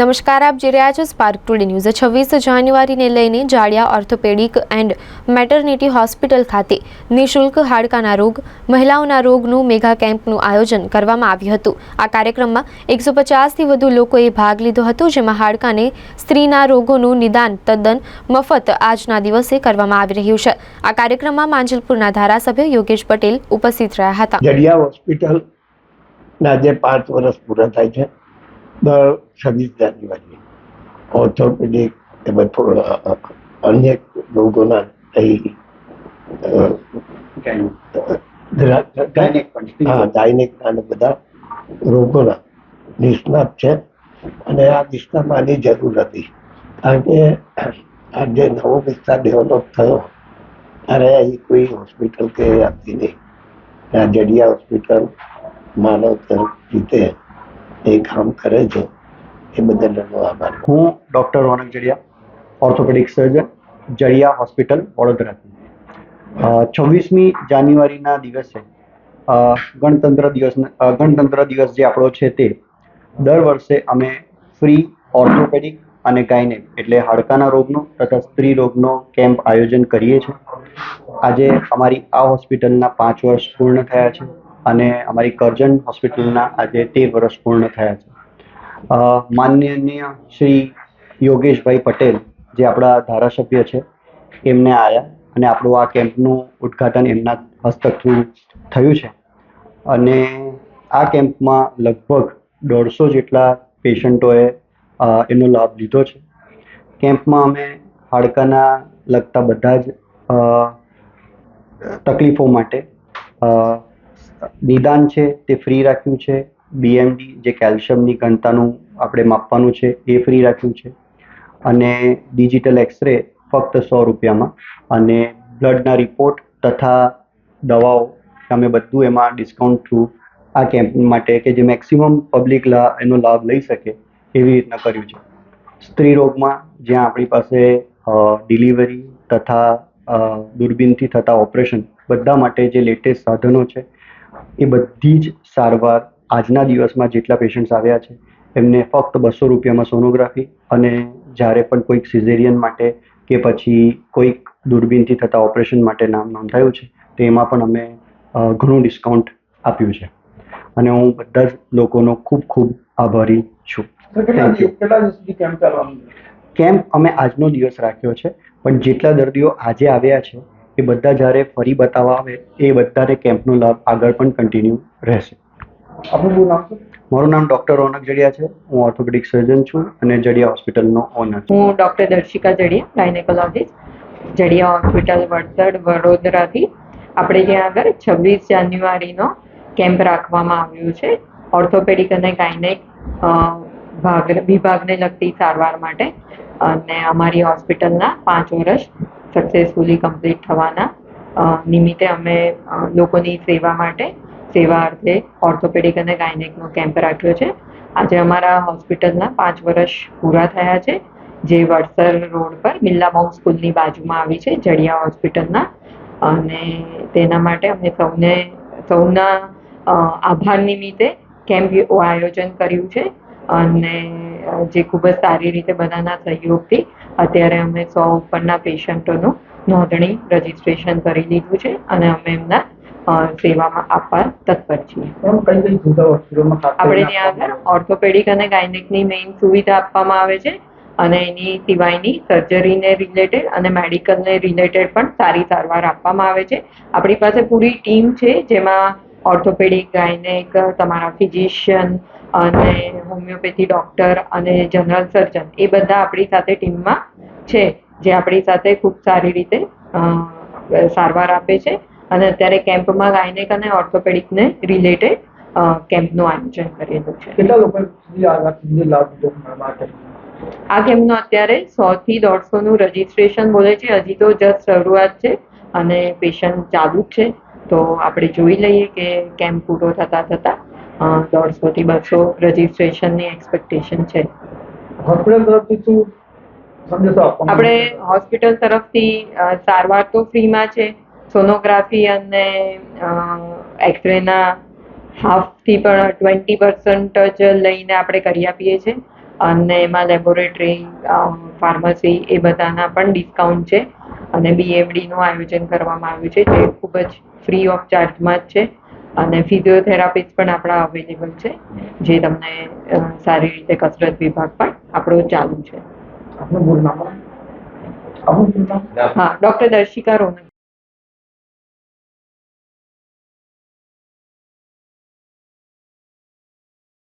નમસ્કાર, આપ જોઈ રહ્યા છો સ્પાર્ક ટુડે ન્યૂઝ છવ્વીસ જાન્યુઆરીને લઈને Jadiya orthopaedic and maternity hospital ખાતે નિઃશુલ્ક હાડકાના રોગ, મહિલાઓના રોગનું મેગા કેમ્પનું આયોજન કરવામાં આવ્યું હતું. આ કાર્યક્રમમાં એકસો પચાસથી વધુ લોકોએ ભાગ લીધો હતો, જેમાં હાડકાને સ્ત્રીના રોગોનું નિદાન, તદ્દન મફત આજના દિવસે કરવામાં આવી રહ્યું છે. આ કાર્યક્રમમાં માંજલપુરના ધારાસભ્ય યોગેશ પટેલ ઉપસ્થિત રહ્યા હતા. જડિયા હોસ્પિટલ જે પાંચ વર્ષ પૂરા થાય છે દર છવ્વીસ જાન્યુઆરી ઓર્થોપેડિક તેમજ અન્ય રોગોના હા ગાયનિક અને બધા રોગોના નિષ્ણાત છે. અને આ વિસ્તારમાં આની જરૂર હતી. કારણ કે આ જે નવો વિસ્તાર ડેવલપ થયો ત્યારે અહીં કોઈ હોસ્પિટલ કે આપતી નહીં. આ જડિયા હોસ્પિટલ માનવ રીતે એ કામ કરે છે. એ બદલ એનો આભાર. હું doctor Ronak Jadiya orthopaedic surgeon Jadiya hospital વડોદરાથી. છવ્વીસમી જાન્યુઆરીના દિવસે ગણતંત્ર દિવસ ગણતંત્ર દિવસ જે આપણો છે તે, દર વર્ષે અમે ફ્રી ઓર્થોપેડિક અને ગાયને એટલે હાડકાના રોગનો તથા સ્ત્રી રોગનો કેમ્પ આયોજન કરીએ છીએ. આજે અમારી આ હોસ્પિટલના પાંચ વર્ષ પૂર્ણ થયા છે. અને અમારી કરજણ હોસ્પિટલના આજે તેર વર્ષ પૂર્ણ થયા છે. માનનીય શ્રી યોગેશભાઈ પટેલ, જે આપણા ધારાસભ્ય છે, એમને આવ્યા અને આપણું આ કેમ્પનું ઉદ્ઘાટન એમના હસ્તક થયું છે. અને આ કેમ્પમાં લગભગ દોઢસો જેટલા પેશન્ટોએ એનો લાભ લીધો છે. કેમ્પમાં અમે હાડકાના લગતા બધા જ તકલીફો માટે નિદાન છે, તે ફ્રી રાખ્યું છે. બીએમડી જે કેલ્શિયમની ઘનતાનું આપણે માપવાનું છે, એ ફ્રી રાખ્યું છે. અને ડિજિટલ એક્સરે ફક્ત સો રૂપિયામાં. અને બ્લડના રિપોર્ટ તથા દવાઓ અમે બધું એમાં ડિસ્કાઉન્ટ થ્રુ આ કેમ્પ માટે કે જે મેક્સિમમ પબ્લિક એનો લાભ લઈ શકે, એવી રીતના કર્યું છે. સ્ત્રી રોગમાં જ્યાં આપણી પાસે ડિલિવરી તથા દૂરબીનથી થતા ઓપરેશન બધા માટે જે લેટેસ્ટ સાધનો છે એ બધી જ સારવાર આજના દિવસમાં જેટલા પેશન્ટ્સ આવ્યા છે એમને ફક્ત બસો રૂપિયામાં સોનોગ્રાફી અને જ્યારે પણ કોઈક સિઝેરિયન માટે કે પછી કોઈક દૂરબીનથી થતા ઓપરેશન માટે નામ નોંધાયું છે તો એમાં પણ અમે ઘણું ડિસ્કાઉન્ટ આપ્યું છે. અને હું બધા જ લોકોનો ખૂબ ખૂબ આભારી છું? કેમ્પ અમે આજનો દિવસ રાખ્યો છે પણ જેટલા દર્દીઓ આજે આવ્યા છે એ બધા જ્યારે ફરી બતાવવા આવે એ બધાને કેમ્પનો લાભ આગળ પણ કન્ટિન્યુ રહેશે. આપનું શું નામ છે? મારું નામ ડૉક્ટર રોનક જડિયા છે. હું ઓર્થોપેડિક સર્જન છું અને જડિયા હોસ્પિટલનો ઓનર છું. હું doctor Darshika Jadiya gynaecologist Jadiya hospital Vadsad વડોદરાથી. આપણે ત્યાં આગળ છવ્વીસ જાન્યુઆરીનો કેમ્પ રાખવામાં આવ્યો છે. ઓર્થોપેડિક અને ગાયનેક ભાગ વિભાગને લગતી સારવાર માટે. અને અમારી હોસ્પિટલના પાંચ વર્ષ સક્સેસફુલી કમ્પ્લીટ થવાના. નિમિત્તે અમે લોકોની સેવા માટે સેવા અર્થે ઓર્થોપેડિક અને ગાયનેકનો કેમ્પ રાખ્યો છે. આજે અમારા હોસ્પિટલના પાંચ વર્ષ પૂરા થયા છે. જે વડસર રોડ પર મિલ્લાબાઉ સ્કૂલની બાજુમાં આવી છે, જડિયા હોસ્પિટલના. અને તેના માટે અમે સૌને, સૌના આભાર નિમિત્તે કેમ્પ આયોજન કર્યું છે. અને જે ખૂબ જ સારી રીતે બધાના સહયોગથી અત્યારે અમે સો ઉપરના પેશન્ટોનું નોંધણી રજીસ્ટ્રેશન કરી લીધું છે અને અમે એમના સેવામાં આપવા તત્પર છીએ. આપણે ત્યાં આગળ ઓર્થોપેડિક અને ગાયનેકની મેઇન સુવિધા આપવામાં આવે છે અને એની સિવાયની સર્જરીને રિલેટેડ અને મેડિકલને રિલેટેડ પણ સારી સારવાર આપવામાં આવે છે. આપણી પાસે પૂરી ટીમ છે જેમાં ઓર્થોપેડિક ગાયનેક તમારા ફિઝિશિયન અને હોમિયોપેથી ડૉક્ટર અને જનરલ સર્જન એ બધા આપણી સાથે ટીમમાં છે જે આપણી સાથે ખૂબ સારી રીતે સારવાર આપે છે. અને અત્યારે કેમ્પમાં ગાયનેક અને ઓર્થોપેડિકને રિલેટેડ કેમ્પનું આયોજન કરેલું છે. કેટલા લોકો આ વાત લાભ માટે? આ કેમ્પનું અત્યારે સો થી દોઢસો નું રજીસ્ટ્રેશન બોલે છે. હજી તો જસ્ટ શરૂઆત છે અને પેશન્ટ ચાલુ જ છે. તો આપણે જોઈ લઈએ કે કેમ્પ પૂરો થતા થતા દોઢસો થી બસો રજીસ્ટ્રેશનની એક્સપેક્ટેશન છે. આપણે હોસ્પિટલ તરફથી સારવાર તો ફ્રીમાં છે. સોનોગ્રાફી અને એક્સરેના હાફથી પણ ટ્વેન્ટી પર્સન્ટ જ લઈને આપણે કરી આપીએ છીએ. અને એમાં લેબોરેટરી ફાર્મસી એ બધાના પણ ડિસ્કાઉન્ટ છે. અને બીએમડીનું આયોજન કરવામાં આવ્યું છે જે ખૂબ જ ફ્રી ઓફ ચાર્જમાં જ છે. અને ફિઝિયોથેરાપિસ્ટ પણ આપણા અવેલેબલ છે જે તમને સારી રીતે કસરત વિભાગ પણ આપણો ચાલુ છે. હા ડોક્ટર દર્શિકા રોનક.